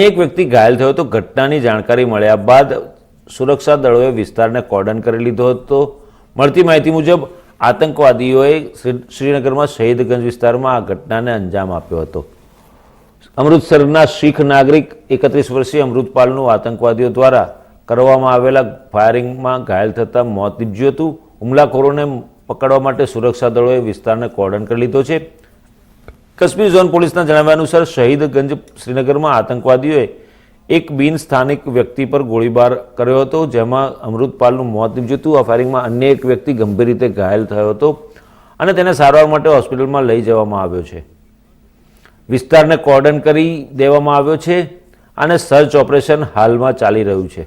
એક વ્યક્તિ ઘાયલ થયો હતો. ઘટનાની જાણકારી મળ્યા બાદ સુરક્ષા દળોએ વિસ્તારને કોર્ડન કરી લીધો હતો. મળતી માહિતી મુજબ, આતંકવાદીઓએ શ્રીનગરમાં શહીદગંજ વિસ્તારમાં આ ઘટનાને અંજામ આપ્યો હતો. અમૃતસરના શીખ નાગરિક એકત્રીસ વર્ષીય અમૃતપાલનું આતંકવાદીઓ દ્વારા કરવામાં આવેલા ફાયરિંગમાં ઘાયલ થતાં મોત નીપજ્યું હતું. હુમલાખોરોને પકડવા માટે સુરક્ષા દળોએ વિસ્તારને કોર્ડન કરી લીધો છે. કાશ્મીર ઝોન પોલીસના જણાવ્યા અનુસાર શહીદગંજ શ્રીનગરમાં આતંકવાદીઓએ એક બિન સ્થાનિક વ્યક્તિ પર ગોળીબાર કર્યો હતો, જેમાં અમૃતપાલનું મોત નીપજ્યું હતું. આ ફાયરિંગમાં અન્ય એક વ્યક્તિ ગંભીર રીતે ઘાયલ થયો હતો અને તેને સારવાર માટે હોસ્પિટલમાં લઈ જવામાં આવ્યો છે. વિસ્તારને કોર્ડન કરી દેવામાં આવ્યો છે અને સર્ચ ઓપરેશન હાલમાં ચાલી રહ્યું છે.